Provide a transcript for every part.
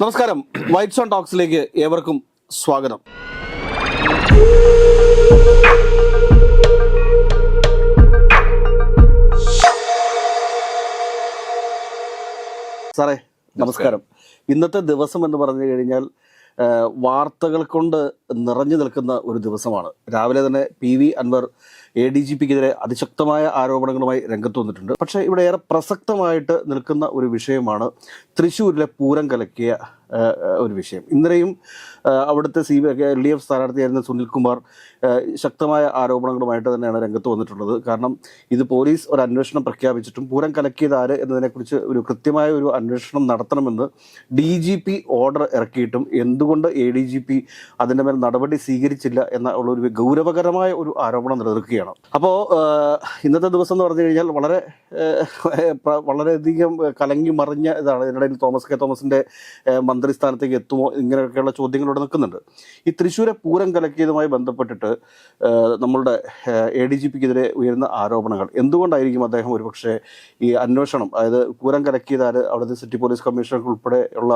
നമസ്കാരം. White zone ടോക്സിലേക്ക് ഏവർക്കും സ്വാഗതം. സാറേ നമസ്കാരം. ഇന്നത്തെ ദിവസം എന്ന് പറഞ്ഞു കഴിഞ്ഞാൽ വാർത്തകൾ കൊണ്ട് നിറഞ്ഞു നിൽക്കുന്ന ഒരു ദിവസമാണ്. രാവിലെ തന്നെ P V Anvar A D G പിക്കെതിരെ അതിശക്തമായ ആരോപണങ്ങളുമായി രംഗത്ത് വന്നിട്ടുണ്ട്. പക്ഷേ ഇവിടെ ഏറെ പ്രസക്തമായിട്ട് നിൽക്കുന്ന ഒരു വിഷയമാണ് തൃശ്ശൂരിലെ പൂരം കലക്കിയ ഒരു വിഷയം. ഇന്നലെയും അവിടുത്തെ C B L D F സ്ഥാനാർത്ഥിയായിരുന്ന Sunilkumar ശക്തമായ ആരോപണങ്ങളുമായിട്ട് തന്നെയാണ് രംഗത്ത് വന്നിട്ടുള്ളത്. കാരണം ഇത് പോലീസ് ഒരു അന്വേഷണം പ്രഖ്യാപിച്ചിട്ടും പൂരം കലക്കിയത് ആര് എന്നതിനെക്കുറിച്ച് ഒരു കൃത്യമായ ഒരു അന്വേഷണം നടത്തണമെന്ന് ഡി ജി പി ഓർഡർ ഇറക്കിയിട്ടും എന്തുകൊണ്ട് എ ഡി ജി പി അതിന്റെ മേൽ നടപടി സ്വീകരിച്ചില്ല എന്ന ഒരു ഗൗരവകരമായ ഒരു ആരോപണം നിലനിൽക്കുകയാണ്. അപ്പോൾ ഇന്നത്തെ ദിവസം എന്ന് പറഞ്ഞു കഴിഞ്ഞാൽ വളരെ വളരെയധികം കലങ്ങി മറിഞ്ഞ ഇതാണ്. ഇതിനിടയിൽ തോമസ് കെ തോമസിന്റെ മന്ത്രിസ്ഥാനത്തേക്ക് എത്തുമോ ഇങ്ങനെയൊക്കെയുള്ള ചോദ്യങ്ങളോട് നിൽക്കുന്നുണ്ട്. ഈ തൃശ്ശൂരെ പൂരം കലക്കിയതുമായി ബന്ധപ്പെട്ടിട്ട് നമ്മളുടെ എ ഡി ജി പിക്കെതിരെ ഉയരുന്ന ആരോപണങ്ങൾ എന്തുകൊണ്ടായിരിക്കും അദ്ദേഹം ഒരുപക്ഷെ ഈ അന്വേഷണം അതായത് പൂരം കലക്കിയതാര് അവിടുത്തെ സിറ്റി പോലീസ് കമ്മീഷണർ ഉൾപ്പെടെ ഉള്ള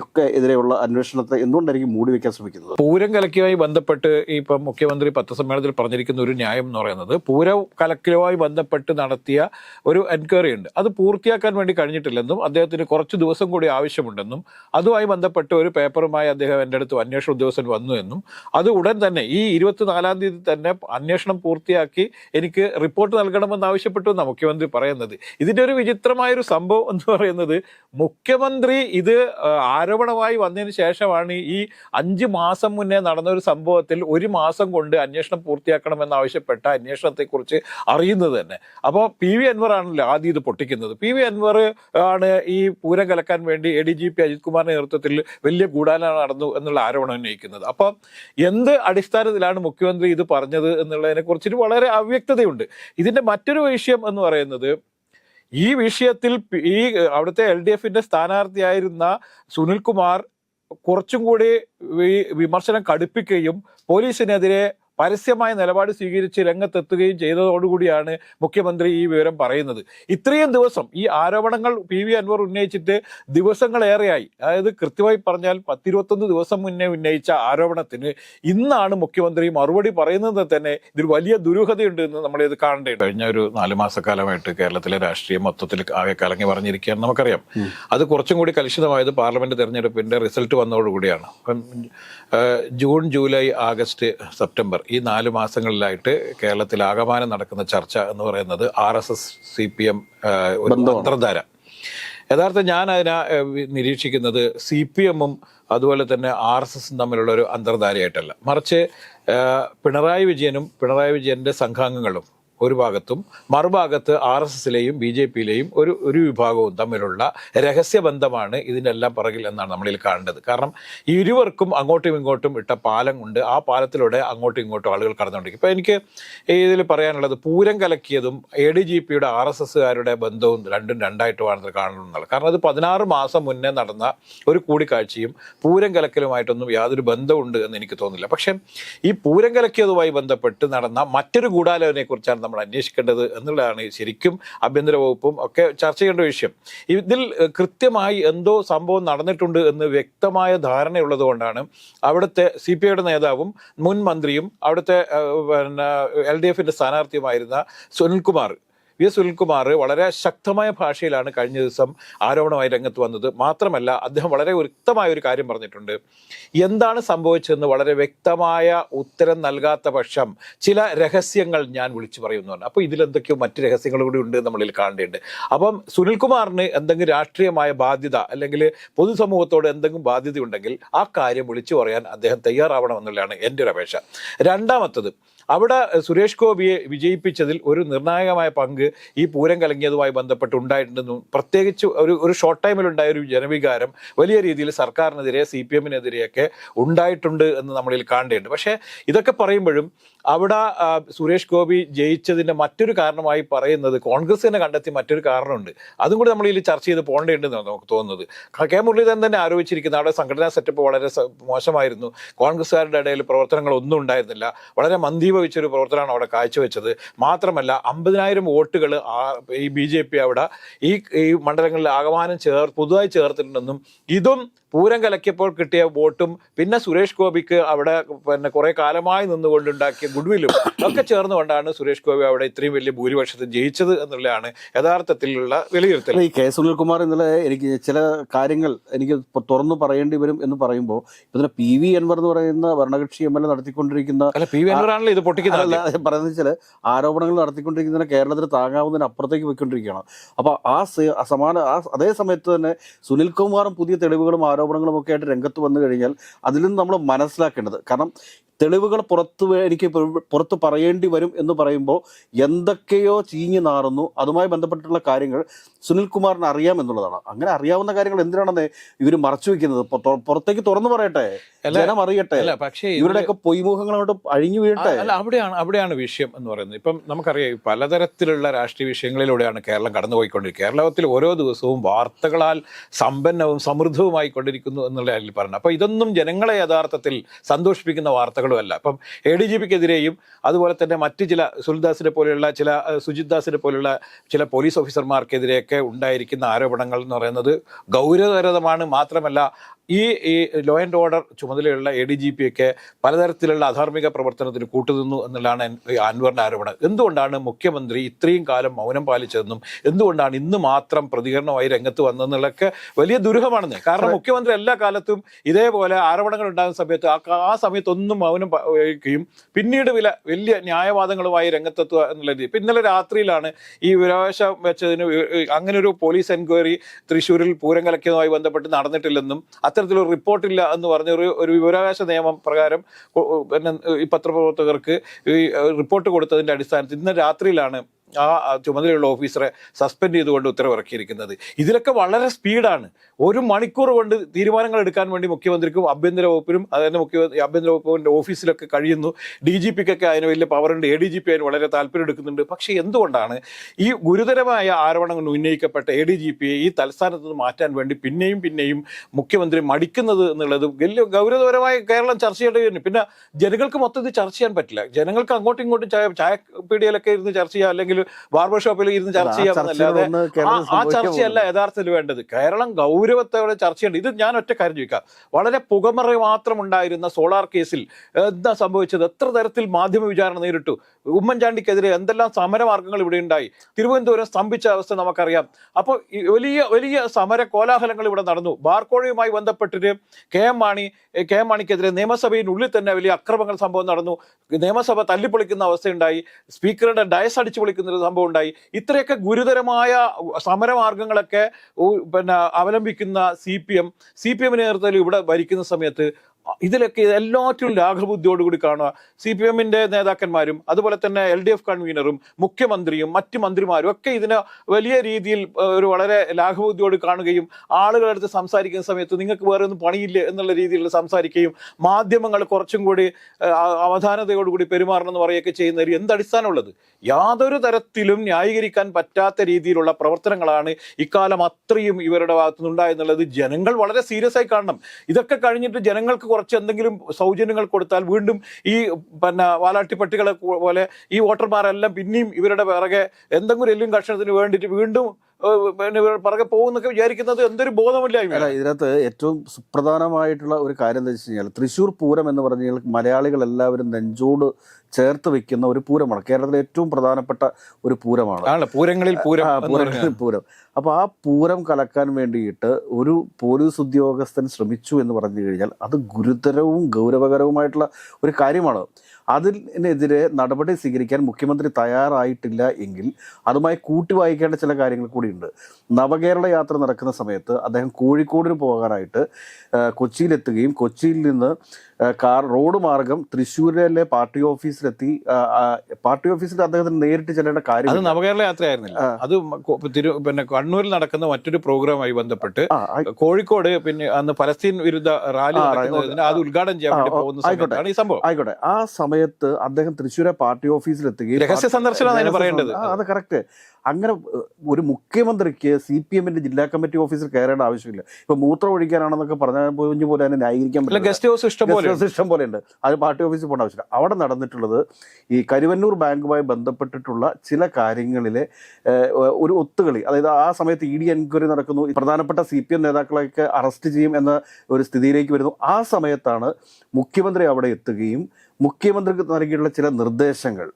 ഒക്കെ എതിരെയുള്ള അന്വേഷണത്തെ എന്തുകൊണ്ടായിരിക്കും മൂടി വയ്ക്കാൻ ശ്രമിക്കുന്നത്? പൂരം കലക്കിയുമായി ബന്ധപ്പെട്ട് ഇപ്പം മുഖ്യമന്ത്രി പത്രസമ്മേളനത്തിൽ പറഞ്ഞിരിക്കുന്ന ഒരു ന്യായം എന്ന് പറയുന്നത് പൂരം കലക്കലുമായി ബന്ധപ്പെട്ട് നടത്തിയ ഒരു എൻക്വയറി ഉണ്ട് അത് പൂർത്തിയാക്കാൻ വേണ്ടി കഴിഞ്ഞിട്ടില്ലെന്നും അദ്ദേഹത്തിന് കുറച്ച് ദിവസം കൂടി ആവശ്യമുണ്ടെന്നും അതുമായി ബന്ധപ്പെട്ട ഒരു പേപ്പറുമായി അദ്ദേഹം എന്റെ അടുത്ത് അന്വേഷണ ഉദ്യോഗസ്ഥൻ വന്നു എന്നും അത് ഉടൻ തന്നെ ഈ ഇരുപത്തിനാലാം തീയതി തന്നെ അന്വേഷണം പൂർത്തിയാക്കി എനിക്ക് റിപ്പോർട്ട് നൽകണമെന്ന് ആവശ്യപ്പെട്ടു എന്നാണ് മുഖ്യമന്ത്രി പറയുന്നത്. ഇതിന്റെ ഒരു വിചിത്രമായൊരു സംഭവം എന്ന് പറയുന്നത് മുഖ്യമന്ത്രി ഇത് ആരോപണമായി വന്നതിന് ശേഷമാണ് ഈ അഞ്ച് മാസം മുന്നേ നടന്ന ഒരു സംഭവത്തിൽ ഒരു മാസം കൊണ്ട് അന്വേഷണം പൂർത്തിയാക്കണമെന്ന് ആവശ്യപ്പെട്ട അന്വേഷണത്തെക്കുറിച്ച് അറിയുന്നത് തന്നെ. അപ്പോൾ പി വി അൻവർ ആണല്ലോ ആദ്യം ഇത് പൊട്ടിക്കുന്നത്. പി വി അൻവർ ആണ് ഈ പൂരം കലക്കാൻ വേണ്ടി A D G P Ajith കുമാറിന്റെ നേതൃത്വത്തിൽ വലിയ ഗൂഢാലോചന നടന്നു എന്നുള്ള ആരോപണം ഉന്നയിക്കുന്നത്. അപ്പം എന്ത് അടിസ്ഥാനത്തിലാണ് മുഖ്യമന്ത്രി ഇത് പറഞ്ഞത് എന്നുള്ളതിനെ കുറിച്ചിട്ട് വളരെ അവ്യക്തതയുണ്ട്. ഇതിന്റെ മറ്റൊരു വിഷയം എന്ന് പറയുന്നത് ഈ വിഷയത്തിൽ ഈ അവിടുത്തെ എൽ ഡി എഫിന്റെ സ്ഥാനാർത്ഥിയായിരുന്ന സുനിൽകുമാർ കുറച്ചും കൂടി വിമർശനം കടുപ്പിക്കുകയും പോലീസിനെതിരെ പരസ്യമായ നിലപാട് സ്വീകരിച്ച് രംഗത്തെത്തുകയും ചെയ്തതോടുകൂടിയാണ് മുഖ്യമന്ത്രി ഈ വിവരം പറയുന്നത്. ഇത്രയും ദിവസം ഈ ആരോപണങ്ങൾ പി വി അൻവർ ഉന്നയിച്ചിട്ട് ദിവസങ്ങളേറെയായി. അതായത് കൃത്യമായി പറഞ്ഞാൽ പത്തിരുപത്തൊന്ന് ദിവസം മുന്നേ ഉന്നയിച്ച ആരോപണത്തിന് ഇന്നാണ് മുഖ്യമന്ത്രി മറുപടി പറയുന്നത് തന്നെ ഇതിൽ വലിയ ദുരൂഹതയുണ്ട് എന്ന് നമ്മൾ ഇത് കാണേണ്ടത് കഴിഞ്ഞ ഒരു നാല് മാസക്കാലമായിട്ട് കേരളത്തിലെ രാഷ്ട്രീയം മൊത്തത്തിൽ ആകെ കലങ്ങി പറഞ്ഞിരിക്കുകയാണ് നമുക്കറിയാം. അത് കുറച്ചും കൂടി കലുഷിതമായത് പാർലമെന്റ് തെരഞ്ഞെടുപ്പിന്റെ റിസൾട്ട് വന്നതോടുകൂടിയാണ്. അപ്പം ജൂൺ ജൂലൈ ആഗസ്റ്റ് സെപ്റ്റംബർ ഈ നാല് മാസങ്ങളിലായിട്ട് കേരളത്തിൽ ആകമാനം നടക്കുന്ന ചർച്ച എന്ന് പറയുന്നത് R S S C P M ഒരു മന്ത്രധാര. യഥാർത്ഥം ഞാൻ അതിനെ നിരീക്ഷിക്കുന്നത് സി പി എമ്മും അതുപോലെ തന്നെ ആർ എസ് എസും തമ്മിലുള്ള ഒരു അന്തർധാരയായിട്ടല്ല. മറിച്ച് പിണറായി വിജയനും പിണറായി വിജയന്റെ സംഘാംഗങ്ങളും ഒരു ഭാഗത്തും മറുഭാഗത്ത് ആർ എസ് എസിലെയും ബി ജെ പിയിലെയും ഒരു ഒരു വിഭാഗവും തമ്മിലുള്ള രഹസ്യബന്ധമാണ് ഇതിനെല്ലാം പുറകിൽ എന്നാണ് നമ്മളിൽ കാണേണ്ടത്. കാരണം ഇരുവർക്കും അങ്ങോട്ടും ഇങ്ങോട്ടും ഇട്ട പാലം കൊണ്ട് ആ പാലത്തിലൂടെ അങ്ങോട്ടും ഇങ്ങോട്ടും ആളുകൾ കടന്നുകൊണ്ടിരിക്കും. ഇപ്പം എനിക്ക് ഇതിൽ പറയാനുള്ളത് പൂരം കലക്കിയതും എ ഡി ജി പിയുടെ ആർ എസ് എസ്സുകാരുടെ ബന്ധവും രണ്ടും രണ്ടായിട്ട് വേണമെന്ന് കാണണമെന്നുള്ളത് കാരണം അത് പതിനാറ് മാസം മുന്നേ നടന്ന ഒരു കൂടിക്കാഴ്ചയും പൂരം കലക്കലുമായിട്ടൊന്നും യാതൊരു ബന്ധമുണ്ട് എന്ന് എനിക്ക് തോന്നുന്നില്ല. പക്ഷേ ഈ പൂരം കലക്കിയതുമായി ബന്ധപ്പെട്ട് നടന്ന മറ്റൊരു ഗൂഢാലോചനയെ കുറിച്ചാണ് നമ്മൾ അന്വേഷിക്കേണ്ടത് എന്നുള്ളതാണ് ശരിക്കും ആഭ്യന്തര വകുപ്പും ഒക്കെ ചർച്ച ചെയ്യേണ്ട വിഷയം. ഇതിൽ കൃത്യമായി എന്തോ സംഭവം നടന്നിട്ടുണ്ട് എന്ന് വ്യക്തമായ ധാരണയുള്ളത് കൊണ്ടാണ് അവിടുത്തെ സി പി ഐയുടെ നേതാവും മുൻ മന്ത്രിയും അവിടുത്തെ പിന്നെ എൽ ഡി എഫിന്റെ സ്ഥാനാർത്ഥിയുമായിരുന്ന സുനിൽകുമാർ വി എസ് സുനിൽകുമാർ വളരെ ശക്തമായ ഭാഷയിലാണ് കഴിഞ്ഞ ദിവസം ആരോപണമായി രംഗത്ത് വന്നത്. മാത്രമല്ല അദ്ദേഹം വളരെ വ്യക്തമായ ഒരു കാര്യം പറഞ്ഞിട്ടുണ്ട്. എന്താണ് സംഭവിച്ചതെന്ന് വളരെ വ്യക്തമായ ഉത്തരം നൽകാത്ത പക്ഷം ചില രഹസ്യങ്ങൾ ഞാൻ വിളിച്ചു പറയുന്നു അപ്പോൾ ഇതിലെന്തൊക്കെയോ മറ്റ് രഹസ്യങ്ങൾ കൂടി ഉണ്ട് നമ്മളിൽ കാണേണ്ടതുണ്ട്. അപ്പം സുനിൽകുമാറിന് എന്തെങ്കിലും രാഷ്ട്രീയമായ ബാധ്യത അല്ലെങ്കിൽ പൊതുസമൂഹത്തോട് എന്തെങ്കിലും ബാധ്യത ഉണ്ടെങ്കിൽ ആ കാര്യം വിളിച്ചു പറയാൻ അദ്ദേഹം തയ്യാറാവണമെന്നുള്ളതാണ് എന്റെ ഒരു അപേക്ഷ. രണ്ടാമത്തത് അവിടെ സുരേഷ് ഗോപിയെ വിജയിപ്പിച്ചതിൽ ഒരു നിർണായകമായ പങ്ക് ഈ പൂരം കലങ്ങിയതുമായി ബന്ധപ്പെട്ട് ഉണ്ടായിട്ടുണ്ടെന്നും പ്രത്യേകിച്ച് ഒരു ഒരു ഷോർട്ട് ടൈമിലുണ്ടായ ഒരു ജനവികാരം വലിയ രീതിയിൽ സർക്കാരിനെതിരെ സി പി എമ്മിനെതിരെയൊക്കെ ഉണ്ടായിട്ടുണ്ട് എന്ന് നമ്മളിൽ കാണേണ്ടതുണ്ട് പക്ഷേ ഇതൊക്കെ പറയുമ്പോഴും അവിടെ സുരേഷ് ഗോപി ജയിച്ചതിന്റെ മറ്റൊരു കാരണമായി പറയുന്നത് കോൺഗ്രസ് തന്നെ കണ്ടെത്തി മറ്റൊരു കാരണമുണ്ട്. അതും കൂടി നമ്മൾ ഇതിൽ ചർച്ച ചെയ്ത് പോകേണ്ടതുണ്ടെന്നാണ് നമുക്ക് തോന്നുന്നത്. കെ മുരളീധരൻ തന്നെ ആരോപിച്ചിരിക്കുന്ന അവിടെ സംഘടനാ സെറ്റപ്പ് വളരെ മോശമായിരുന്നു. കോൺഗ്രസ്സുകാരുടെ ഇടയിൽ പ്രവർത്തനങ്ങൾ ഒന്നും ഉണ്ടായിരുന്നില്ല. വളരെ മന്ദീപ വെച്ചൊരു ഒരു പ്രവർത്തനമാണ് അവിടെ കാഴ്ചവെച്ചത്. മാത്രമല്ല അമ്പതിനായിരം വോട്ടുകൾ ഈ ബി ജെ പി അവിടെ ഈ ഈ മണ്ഡലങ്ങളിൽ ആകമാനം ചേർ പുതുതായി ചേർത്തിട്ടുണ്ടെന്നും ഇതും പൂരം കലക്കിയപ്പോൾ കിട്ടിയ വോട്ടും പിന്നെ സുരേഷ് ഗോപിക്ക് അവിടെ പിന്നെ കുറേ കാലമായി നിന്നുകൊണ്ടുണ്ടാക്കിയ ഗുഡ്വില്ലും ഒക്കെ ചേർന്നുകൊണ്ടാണ് സുരേഷ് ഗോപി അവിടെ ഇത്രയും വലിയ ഭൂരിപക്ഷത്തിൽ ജയിച്ചത് എന്നുള്ളതാണ് യഥാർത്ഥത്തിലുള്ള വിലയിരുത്തൽ. ഈ കെ സുനിൽകുമാർ ഇന്നലെ എനിക്ക് ചില കാര്യങ്ങൾ എനിക്ക് തുറന്നു പറയേണ്ടി വരും എന്ന് പറയുമ്പോൾ ഇപ്പം പി വി അൻവർ എന്ന് പറയുന്ന ഭരണകക്ഷി എം എൽ എ നടത്തിക്കൊണ്ടിരിക്കുന്ന പി വി അൻവറാണല്ലോ ഇത് പൊട്ടിക്കുന്നത് പറയുന്നത് വെച്ചാൽ ആരോപണങ്ങൾ നടത്തിക്കൊണ്ടിരിക്കുന്ന കേരളത്തിന് താങ്ങാവുന്നതിന് അപ്പുറത്തേക്ക് പോയിക്കൊണ്ടിരിക്കുകയാണ്. അപ്പോൾ ആ സമാന ആ അതേ സമയത്ത് തന്നെ സുനിൽ കുമാറും പുതിയ തെളിവുകളും ആരോപണങ്ങളും ഒക്കെ ആയിട്ട് രംഗത്ത് വന്നു കഴിഞ്ഞാൽ അതിൽ നിന്ന് നമ്മൾ മനസ്സിലാക്കേണ്ടത്. കാരണം തെളിവുകൾ പുറത്ത് എനിക്ക് പുറത്ത് പറയേണ്ടി വരും എന്ന് പറയുമ്പോൾ എന്തൊക്കെയോ ചീഞ്ഞു നാറുന്നു. അതുമായി ബന്ധപ്പെട്ടിട്ടുള്ള കാര്യങ്ങൾ സുനിൽകുമാറിന് അറിയാം എന്നുള്ളതാണ്. അങ്ങനെ അറിയാവുന്ന കാര്യങ്ങൾ എന്തിനാണെന്ന് ഇവർ മറച്ചു വെക്കുന്നത്? പുറത്തേക്ക് തുറന്നു പറയട്ടെ. ജനം അറിയട്ടെ. അല്ല പക്ഷേ ഇവരുടെയൊക്കെ പൊയ്മുഖങ്ങൾ അഴിഞ്ഞു വീഴട്ടെ. അല്ല അവിടെയാണ് അവിടെയാണ് വിഷയം എന്ന് പറയുന്നത്. ഇപ്പം നമുക്കറിയാം ഈ രാഷ്ട്രീയ വിഷയങ്ങളിലൂടെയാണ് കേരളം കടന്നുപോയിക്കൊണ്ടിരിക്കുന്നത്. കേരളത്തിൽ ഓരോ ദിവസവും വാർത്തകളാൽ സമ്പന്നവും സമൃദ്ധവുമായി കൊണ്ടിരിക്കുന്നു എന്നുള്ള അതിൽ പറഞ്ഞു. അപ്പോൾ ഇതൊന്നും ജനങ്ങളെ യഥാർത്ഥത്തിൽ സന്തോഷിപ്പിക്കുന്ന വാർത്തകളുമല്ല. അപ്പം എ ഡി ജി പിക്കെതിരെയും അതുപോലെ തന്നെ മറ്റ് ചില സുൽദാസിനെ പോലെയുള്ള ചില സുജിത് ദാസിനെ പോലെയുള്ള ചില പോലീസ് ഓഫീസർമാർക്കെതിരെയൊക്കെ ഉണ്ടായിരിക്കുന്ന ആരോപണങ്ങൾ എന്ന് പറയുന്നത് ഗൗരവതരമാണ്. മാത്രമല്ല ഈ ഈ ലോ ആൻഡ് ഓർഡർ ചുമതലയുള്ള എ ഡി ജി പി ഒക്കെ പലതരത്തിലുള്ള അധാർമിക പ്രവർത്തനത്തിന് കൂട്ടുനിന്നു എന്നുള്ളതാണ് അൻവറിന്റെ ആരോപണം. എന്തുകൊണ്ടാണ് മുഖ്യമന്ത്രി ഇത്രയും കാലം മൗനം പാലിച്ചതെന്നും എന്തുകൊണ്ടാണ് ഇന്ന് മാത്രം പ്രതികരണമായി രംഗത്ത് വന്നതെന്നുള്ളതൊക്കെ വലിയ ദുരൂഹമാണെന്ന്. കാരണം മുഖ്യമന്ത്രി എല്ലാ കാലത്തും ഇതേപോലെ ആരോപണങ്ങൾ ഉണ്ടാകുന്ന സമയത്ത് ആ സമയത്തൊന്നും മൗനം വഹിക്കുകയും പിന്നീട് വില വലിയ ന്യായവാദങ്ങളുമായി രംഗത്തെത്തുക എന്നുള്ള രീതി. ഇപ്പം ഇന്നലെ രാത്രിയിലാണ് ഈ വിരാശം വെച്ചതിന് അങ്ങനൊരു അങ്ങനെ ഒരു പോലീസ് എൻക്വയറി തൃശ്ശൂരിൽ പൂരം കലക്കിയതുമായി ബന്ധപ്പെട്ട് നടന്നിട്ടില്ലെന്നും അത്തരത്തിലൊരു റിപ്പോർട്ടില്ല എന്ന് പറഞ്ഞ ഒരു ഒരു വിവരാവകാശ നിയമം പ്രകാരം പിന്നെ ഈ പത്രപ്രവർത്തകർക്ക് ഈ റിപ്പോർട്ട് കൊടുത്തതിന്റെ അടിസ്ഥാനത്തിൽ ഇന്ന് രാത്രിയിലാണ് ആ ചുമതലയുള്ള ഓഫീസറെ സസ്പെൻഡ് ചെയ്തുകൊണ്ട് ഉത്തരവിറക്കിയിരിക്കുന്നത്. ഇതിലൊക്കെ വളരെ സ്പീഡാണ്. ഒരു മണിക്കൂർ കൊണ്ട് തീരുമാനങ്ങൾ എടുക്കാൻ വേണ്ടി മുഖ്യമന്ത്രിക്കും ആഭ്യന്തര വകുപ്പിനും അതായത് മുഖ്യമന്ത്രി ആഭ്യന്തര വകുപ്പിന്റെ ഓഫീസിലൊക്കെ കഴിയുന്നു. ഡി ജി പിക്കൊക്കെ അതിന് വലിയ പവറുണ്ട്. എ ഡി ജി പി അതിന് വളരെ താല്പര്യം എടുക്കുന്നുണ്ട്. പക്ഷേ എന്തുകൊണ്ടാണ് ഈ ഗുരുതരമായ ആരോപണങ്ങൾ ഉന്നയിക്കപ്പെട്ട എ ഡി ജി പിയെ ഈ തലസ്ഥാനത്ത് നിന്ന് മാറ്റാൻ വേണ്ടി പിന്നെയും പിന്നെയും മുഖ്യമന്ത്രി മടിക്കുന്നത് എന്നുള്ളത് വലിയ ഗൗരവപരമായ കേരളം ചർച്ച ചെയ്യേണ്ടി വരുന്നു. പിന്നെ ജനങ്ങൾക്ക് മൊത്തത്തിൽ ചർച്ച ചെയ്യാൻ പറ്റില്ല. ജനങ്ങൾക്ക് അങ്ങോട്ടും ഇങ്ങോട്ടും ചായ ചായ പീടികയിലൊക്കെ ഇരുന്ന് ചർച്ച ചെയ്യുക അല്ലെങ്കിൽ ബാർബർ ഷോപ്പിൽ ഇരുന്ന് ചർച്ച ചെയ്യാമെന്നല്ലാതെ ആ ചർച്ചയല്ല യഥാർത്ഥത്തിൽ വേണ്ടത്. കേരളം ഗൗരവത്തോടെ ചർച്ച ചെയ്യേണ്ടത് ഇത് ഞാൻ ഒറ്റ കാര്യം ചോദിക്കാം. വളരെ പുകമറ മാത്രം ഉണ്ടായിരുന്ന സോളാർ കേസിൽ എന്താ സംഭവിച്ചത്? എത്ര തരത്തിൽ മാധ്യമ വിചാരണ നേരിട്ടു? ഉമ്മൻചാണ്ടിക്കെതിരെ എന്തെല്ലാം സമരമാർഗങ്ങൾ ഇവിടെ ഉണ്ടായി? തിരുവനന്തപുരം സ്തംഭിച്ച അവസ്ഥ നമുക്കറിയാം. അപ്പോൾ വലിയ വലിയ സമര കോലാഹലങ്ങൾ ഇവിടെ നടന്നു. ബാർക്കോഴയുമായി ബന്ധപ്പെട്ടിട്ട് K M Mani K M മാണിക്കെതിരെ നിയമസഭയിനുള്ളിൽ തന്നെ വലിയ അക്രമങ്ങൾ സംഭവം നടന്നു. നിയമസഭ തല്ലിപ്പൊളിക്കുന്ന അവസ്ഥയുണ്ടായി. സ്പീക്കറുടെ ഡയസ് അടിച്ചു പൊളിക്കുന്ന ഒരു സംഭവം ഉണ്ടായി. ഇത്രയൊക്കെ ഗുരുതരമായ സമരമാർഗങ്ങളൊക്കെ പിന്നെ അവലംബിക്കുന്ന C P M. C P എമ്മിന് നേതൃത്വത്തിൽ ഇവിടെ ഭരിക്കുന്ന സമയത്ത് ഇതിലൊക്കെ എല്ലാറ്റിലും ലാഘബുദ്ധിയോടുകൂടി കാണുക. സി പി എമ്മിന്റെ നേതാക്കന്മാരും അതുപോലെ തന്നെ എൽ ഡി എഫ് കൺവീനറും മുഖ്യമന്ത്രിയും മറ്റ് മന്ത്രിമാരും ഒക്കെ ഇതിനെ വലിയ രീതിയിൽ ഒരു വളരെ ലാഘബുദ്ധിയോട് കാണുകയും ആളുകളുടെ അടുത്ത് സംസാരിക്കുന്ന സമയത്ത് നിങ്ങൾക്ക് വേറെ ഒന്നും പണിയില്ല എന്നുള്ള രീതിയിൽ സംസാരിക്കുകയും മാധ്യമങ്ങൾ കുറച്ചും കൂടി അവധാനതയോടുകൂടി പെരുമാറണം എന്ന് പറയുകയൊക്കെ ചെയ്യുന്നതിൽ എന്തടിസ്ഥാനമുള്ളത്? യാതൊരു തരത്തിലും ന്യായീകരിക്കാൻ പറ്റാത്ത രീതിയിലുള്ള പ്രവർത്തനങ്ങളാണ് ഇക്കാലം അത്രയും ഇവരുടെ ഭാഗത്തുനിന്നുണ്ടായെന്നുള്ളത് ജനങ്ങൾ വളരെ സീരിയസ് ആയി കാണണം. ഇതൊക്കെ കഴിഞ്ഞിട്ട് ജനങ്ങൾക്ക് കുറച്ച് എന്തെങ്കിലും സൗജന്യങ്ങൾ കൊടുത്താൽ വീണ്ടും ഈ പിന്നെ വാലാട്ടി പട്ടികളെ പോലെ ഈ വോട്ടർമാരെല്ലാം പിന്നെയും ഇവരുടെ പിറകെ എന്തെങ്കിലും എല്ലും കഷണത്തിന് വേണ്ടിയിട്ട് വീണ്ടും പിന്നെ പറകെ പോകുന്നൊക്കെ വിചാരിക്കുന്നത് എന്തൊരു ബോധമില്ലായ്മ അല്ല ഇതിനകത്ത് ഏറ്റവും സുപ്രധാനമായിട്ടുള്ള ഒരു കാര്യം എന്താ വെച്ച് കഴിഞ്ഞാൽ തൃശ്ശൂർ പൂരം എന്ന് പറഞ്ഞു കഴിഞ്ഞാൽ മലയാളികൾ എല്ലാവരും നെഞ്ചോട് ചേർത്ത് വെക്കുന്ന ഒരു പൂരമാണ്. കേരളത്തിലെ ഏറ്റവും പ്രധാനപ്പെട്ട ഒരു പൂരമാണ്. പൂരങ്ങളിൽ പൂരം പൂരങ്ങളിൽ. പൂരം. അപ്പൊ ആ പൂരം കലക്കാൻ വേണ്ടിയിട്ട് ഒരു പോലീസ് ഉദ്യോഗസ്ഥൻ ശ്രമിച്ചു എന്ന് പറഞ്ഞു കഴിഞ്ഞാൽ അത് ഗുരുതരവും ഗൗരവകരവുമായിട്ടുള്ള ഒരു കാര്യമാണ്. അതിനെതിരെ നടപടി സ്വീകരിക്കാൻ മുഖ്യമന്ത്രി തയ്യാറായിട്ടില്ല എങ്കിൽ അതുമായി കൂട്ടി വായിക്കേണ്ട ചില കാര്യങ്ങൾ കൂടിയുണ്ട്. നവകേരള യാത്ര നടക്കുന്ന സമയത്ത് അദ്ദേഹം കോഴിക്കോടിന് പോകാനായിട്ട് കൊച്ചിയിലെത്തുകയും കൊച്ചിയിൽ നിന്ന് കാർ റോഡ് മാർഗം തൃശ്ശൂരിലെ പാർട്ടി ഓഫീസിലെത്തി പാർട്ടി ഓഫീസിൽ അദ്ദേഹത്തിന് നേരിട്ട് ചെല്ലേണ്ട അത് കാര്യം നവകേരള യാത്രയായിരുന്നില്ല. അത് തിരു പിന്നെ കണ്ണൂരിൽ നടക്കുന്ന മറ്റൊരു പ്രോഗ്രാമായി ബന്ധപ്പെട്ട് കോഴിക്കോട് പിന്നെ അന്ന് പലസ്തീൻ വിരുദ്ധ റാലി അത് ഉദ്ഘാടനം ചെയ്യാൻ പോകുന്ന ആയിക്കോട്ടെ. ഈ സംഭവം. ആയിക്കോട്ടെ. ആ സമയത്ത് അദ്ദേഹം തൃശ്ശൂരെ പാർട്ടി രഹസ്യ സന്ദർശനമാണ് അതിന് രഹസ്യ പറയേണ്ടത്. അത് കറക്റ്റ് അങ്ങനെ ഒരു മുഖ്യമന്ത്രിക്ക് സി പി എമ്മിന്റെ ജില്ലാ കമ്മിറ്റി ഓഫീസിൽ കയറേണ്ട ആവശ്യമില്ല. ഇപ്പൊ മൂത്രം ഒഴിക്കാനാണെന്നൊക്കെ പറഞ്ഞാൽ പോയി പോലെ തന്നെ ന്യായീകരിക്കാൻ പറ്റില്ല. ഗസ്റ്റ് ഹൗസ് ഇഷ്ടം പോലെ ഇഷ്ടം പോലെ ഉണ്ട് അത് പാർട്ടി ഓഫീസിൽ പോകേണ്ട ആവശ്യമില്ല. അവിടെ നടന്നിട്ടുള്ളത് ഈ കരുവന്നൂർ ബാങ്കുമായി ബന്ധപ്പെട്ടിട്ടുള്ള ചില കാര്യങ്ങളിലെ ഒരു ഒത്തുകളി. അതായത് ആ സമയത്ത് ഇ ഡി എൻക്വയറി നടക്കുന്നു. പ്രധാനപ്പെട്ട സി പി എം നേതാക്കളെയൊക്കെ അറസ്റ്റ് ചെയ്യും എന്ന ഒരു സ്ഥിതിയിലേക്ക് വരുന്നു. ആ സമയത്താണ് മുഖ്യമന്ത്രി അവിടെ എത്തുകയും മുഖ്യമന്ത്രിക്ക് നൽകിയിട്ടുള്ള ചില നിർദ്ദേശങ്ങൾ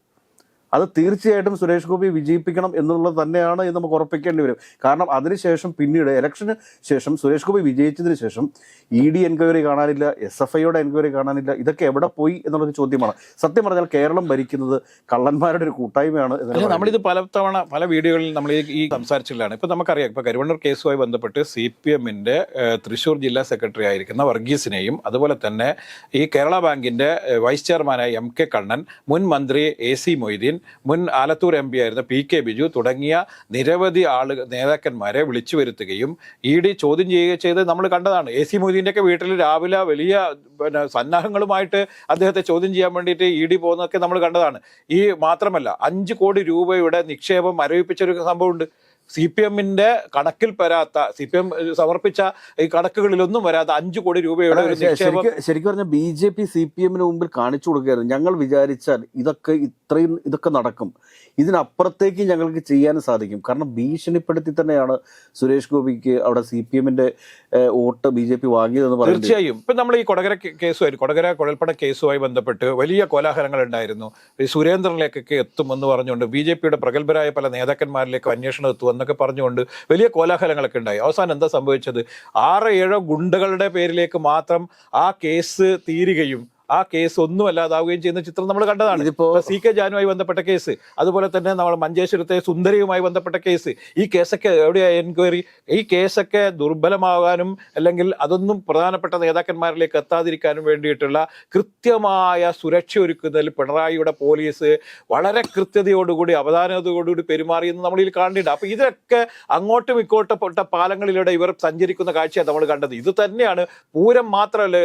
അത് തീർച്ചയായിട്ടും സുരേഷ് ഗോപി വിജയിപ്പിക്കണം എന്നുള്ളത് തന്നെയാണ് എന്ന് നമുക്ക് ഉറപ്പിക്കേണ്ടി വരും. കാരണം അതിനുശേഷം പിന്നീട് ഇലക്ഷന് ശേഷം സുരേഷ് ഗോപി വിജയിച്ചതിന് ശേഷം ഇ ഡി എൻക്വയറി കാണാനില്ല എസ് എഫ് ഐയുടെ എൻക്വയറി കാണാനില്ല ഇതൊക്കെ എവിടെ പോയി എന്നുള്ളൊരു ചോദ്യമാണ്. സത്യം പറഞ്ഞാൽ കേരളം ഭരിക്കുന്നത് കള്ളന്മാരുടെ ഒരു കൂട്ടായ്മയാണ് നമ്മളിത് പല തവണ പല വീഡിയോകളിൽ നമ്മൾ ഈ സംസാരിച്ചിട്ടുള്ളതാണ്. ഇപ്പൊ നമുക്കറിയാം ഇപ്പൊ കരുവണ്ണൂർ കേസുമായി ബന്ധപ്പെട്ട് സി പി എമ്മിന്റെ തൃശൂർ ജില്ലാ സെക്രട്ടറി ആയിരിക്കുന്ന വർഗീസിനെയും അതുപോലെ തന്നെ ഈ കേരള ബാങ്കിന്റെ വൈസ് ചെയർമാനായ എം കെ കണ്ണൻ മുൻ മന്ത്രി എ സി മൊയ്തീൻ മുൻ ആലത്തൂർ എം പി ആയിരുന്ന പി കെ ബിജു തുടങ്ങിയ നിരവധി ആളുകൾ നേതാക്കന്മാരെ വിളിച്ചു വരുത്തുകയും ഇ ഡി ചോദ്യം ചെയ്യുകയും ചെയ്തത് നമ്മൾ കണ്ടതാണ്. എ സി മൊയ്തീന്റെയൊക്കെ വീട്ടിൽ രാവിലെ വലിയ പിന്നെ സന്നാഹങ്ങളുമായിട്ട് അദ്ദേഹത്തെ ചോദ്യം ചെയ്യാൻ വേണ്ടിയിട്ട് ഇ ഡി പോകുന്നതൊക്കെ നമ്മൾ കണ്ടതാണ്. ഈ മാത്രമല്ല അഞ്ച് കോടി രൂപയുടെ നിക്ഷേപം മരവിപ്പിച്ചൊരു സംഭവമുണ്ട്. സി പി എമ്മിന്റെ കണക്കിൽ വരാത്ത സി പി എം സമർപ്പിച്ച ഈ കണക്കുകളിലൊന്നും വരാത്ത അഞ്ചു കോടി രൂപയുടെ ഒരു നിക്ഷേപം ശരിക്കും പറഞ്ഞാൽ B J P C P എമ്മിന് മുമ്പിൽ കാണിച്ചു കൊടുക്കുകയായിരുന്നു ഞങ്ങൾ വിചാരിച്ചാൽ ഇതൊക്കെ ഇത്രയും ഇതൊക്കെ നടക്കും. ഇതിനപ്പുറത്തേക്ക് ഞങ്ങൾക്ക് ചെയ്യാൻ സാധിക്കും. കാരണം ഭീഷണിപ്പെടുത്തി തന്നെയാണ് സുരേഷ് ഗോപിക്ക് അവിടെ സി പി എമ്മിന്റെ വോട്ട് ബി ജെ പി വാങ്ങിയതെന്ന് പറയുന്നത് തീർച്ചയായും. ഇപ്പൊ നമ്മൾ ഈ കൊടകര കേസുമായി കൊടകര കുഴൽപ്പണ കേസുമായി ബന്ധപ്പെട്ട് വലിയ കോലാഹലങ്ങൾ ഉണ്ടായിരുന്നു. ഈ സുരേന്ദ്രനിലേക്കൊക്കെ എത്തുമെന്ന് പറഞ്ഞുകൊണ്ട് ബി ജെ പിയുടെ പ്രഗത്ഭരായ പല നേതാക്കന്മാരിലേക്ക് അന്വേഷണം എത്തുമെന്നൊക്കെ പറഞ്ഞുകൊണ്ട് വലിയ കോലാഹലങ്ങളൊക്കെ ഉണ്ടായി. അവസാനം എന്താ സംഭവിച്ചത്? ആറ് ഏഴോ ഗുണ്ടകളുടെ പേരിലേക്ക് മാത്രം ആ കേസ് തീരുകയും ആ കേസ് ഒന്നും അല്ലാതാവുകയും ചെയ്യുന്ന ചിത്രം നമ്മൾ കണ്ടതാണ്. ഇതിപ്പോ ഇപ്പൊ സി കെ ജാനുമായി ബന്ധപ്പെട്ട കേസ് അതുപോലെ തന്നെ നമ്മൾ മഞ്ചേശ്വരത്തെ സുന്ദരിയുമായി ബന്ധപ്പെട്ട കേസ് ഈ കേസൊക്കെ എവിടെയാണ് എൻക്വയറി? ഈ കേസൊക്കെ ദുർബലമാകാനും അല്ലെങ്കിൽ അതൊന്നും പ്രധാനപ്പെട്ട നേതാക്കന്മാരിലേക്ക് എത്താതിരിക്കാനും വേണ്ടിയിട്ടുള്ള കൃത്യമായ സുരക്ഷ ഒരുക്കുന്നതിൽ പിണറായിയുടെ പോലീസ് വളരെ കൃത്യതയോടുകൂടി അവധാനതയോടുകൂടി പെരുമാറിയെന്ന് നമ്മൾ ഇതിൽ കാണേണ്ട അപ്പൊ ഇതൊക്കെ അങ്ങോട്ടും ഇങ്ങോട്ടും പെട്ട പാലങ്ങളിലൂടെ ഇവർ സഞ്ചരിക്കുന്ന കാഴ്ചയാണ് നമ്മൾ കണ്ടത്. ഇത് തന്നെയാണ് പൂരം മാത്രമല്ല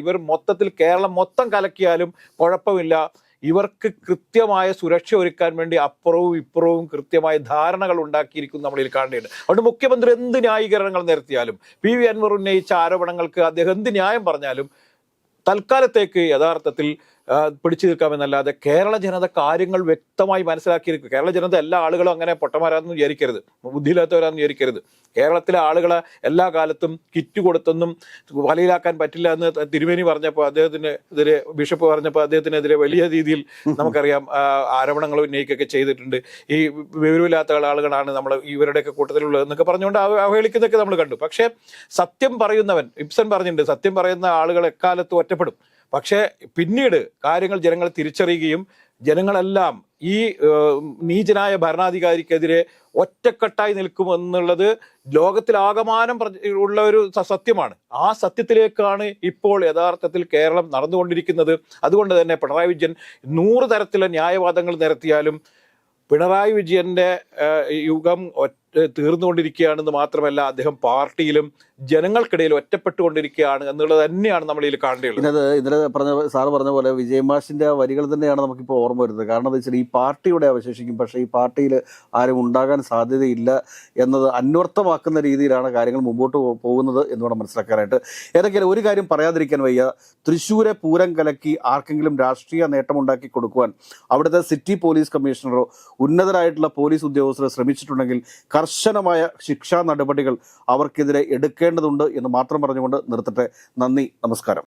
ഇവർ മൊത്തത്തിൽ കേരളം മൊത്തം കലക്കിയാലും കുഴപ്പമില്ല. ഇവർക്ക് കൃത്യമായ സുരക്ഷ ഒരുക്കാൻ വേണ്ടി അപ്പുറവും ഇപ്പുറവും കൃത്യമായ ധാരണകൾ ഉണ്ടാക്കിയിരിക്കുന്നു നമ്മളിൽ കാണേണ്ടത് അതുകൊണ്ട് മുഖ്യമന്ത്രി എന്ത് ന്യായീകരണങ്ങൾ നിരത്തിയാലും പി. വി. അൻവർ ഉന്നയിച്ച ആരോപണങ്ങൾക്ക് അദ്ദേഹം എന്ത് ന്യായം പറഞ്ഞാലും തൽക്കാലത്തേക്ക് യഥാർത്ഥത്തിൽ പിടിച്ചു നിൽക്കാമെന്നല്ലാതെ കേരള ജനത കാര്യങ്ങൾ വ്യക്തമായി മനസ്സിലാക്കിയിരിക്കും. കേരള ജനത എല്ലാ ആളുകളും അങ്ങനെ പൊട്ടന്മാരാണെന്ന് വിചാരിക്കരുത്. ബുദ്ധിയില്ലാത്തവരാണെന്ന് വിചാരിക്കരുത്. കേരളത്തിലെ ആളുകളെ എല്ലാ കാലത്തും കിറ്റ് കൊടുത്തൊന്നും വലയിലാക്കാൻ പറ്റില്ല എന്ന് തിരുമേനി പറഞ്ഞപ്പോൾ അദ്ദേഹത്തിന് എതിരെ ബിഷപ്പ് പറഞ്ഞപ്പോൾ അദ്ദേഹത്തിനെതിരെ വലിയ രീതിയിൽ നമുക്കറിയാം ആരോപണങ്ങൾ ഉന്നയിക്കുകയൊക്കെ ചെയ്തിട്ടുണ്ട്. ഈ വിവരമില്ലാത്ത ആളുകളാണ് നമ്മൾ ഇവരുടെയൊക്കെ കൂട്ടത്തിലുള്ളത് എന്നൊക്കെ പറഞ്ഞുകൊണ്ട് അവ- അവഹേളിക്കുന്നതൊക്കെ നമ്മൾ കണ്ടു. പക്ഷേ സത്യം പറയുന്നവൻ ഇബ്സൻ പറഞ്ഞിട്ടുണ്ട് സത്യം പറയുന്ന ആളുകൾ എക്കാലത്തും ഒറ്റപ്പെടും. പക്ഷേ പിന്നീട് കാര്യങ്ങൾ ജനങ്ങൾ തിരിച്ചറിയുകയും ജനങ്ങളെല്ലാം ഈ നീചനായ ഭരണാധികാരിക്കെതിരെ ഒറ്റക്കെട്ടായി നിൽക്കുമെന്നുള്ളത് ലോകത്തിലാകമാനം ഉള്ള ഒരു സത്യമാണ്. ആ സത്യത്തിലേക്കാണ് ഇപ്പോൾ യഥാർത്ഥത്തിൽ കേരളം നടന്നുകൊണ്ടിരിക്കുന്നത്. അതുകൊണ്ട് തന്നെ പിണറായി വിജയൻ നൂറ് തരത്തിലെ ന്യായവാദങ്ങൾ നിരത്തിയാലും പിണറായി വിജയന്റെ യുഗം ഒറ്റ തീർന്നുകൊണ്ടിരിക്കുകയാണെന്ന് മാത്രമല്ല അദ്ദേഹം പാർട്ടിയിലും ജനങ്ങൾക്കിടയിൽ ഒറ്റപ്പെട്ടുകൊണ്ടിരിക്കുകയാണ് എന്നുള്ളത് തന്നെയാണ് നമ്മൾ ഇതിൽ കാണേണ്ടത് ഇന്നത് ഇന്നലെ പറഞ്ഞ സാർ പറഞ്ഞ പോലെ വിജയമാഷിന്റെ ആ വരികൾ തന്നെയാണ് നമുക്കിപ്പോൾ ഓർമ്മ വരുന്നത്. കാരണം എന്താ വെച്ചാൽ ഈ പാർട്ടിയുടെ അവശേഷിക്കും. പക്ഷേ ഈ പാർട്ടിയിൽ ആരും ഉണ്ടാകാൻ സാധ്യതയില്ല എന്നത് അന്വർത്ഥമാക്കുന്ന രീതിയിലാണ് കാര്യങ്ങൾ മുമ്പോട്ട് പോകുന്നത് എന്ന് വേണം മനസ്സിലാക്കാനായിട്ട്. ഏതൊക്കെയാലും ഒരു കാര്യം പറയാതിരിക്കാൻ വയ്യ. തൃശ്ശൂരെ പൂരം കലക്കി ആർക്കെങ്കിലും രാഷ്ട്രീയ നേട്ടമുണ്ടാക്കി കൊടുക്കുവാൻ അവിടുത്തെ സിറ്റി പോലീസ് കമ്മീഷണറോ ഉന്നതരായിട്ടുള്ള പോലീസ് ഉദ്യോഗസ്ഥരോ ശ്രമിച്ചിട്ടുണ്ടെങ്കിൽ കർശനമായ ശിക്ഷാ നടപടികൾ അവർക്കെതിരെ എടുക്കേണ്ടതുണ്ട് എന്ന് മാത്രം പറഞ്ഞുകൊണ്ട് നിർത്തട്ടെ. നന്ദി നമസ്കാരം.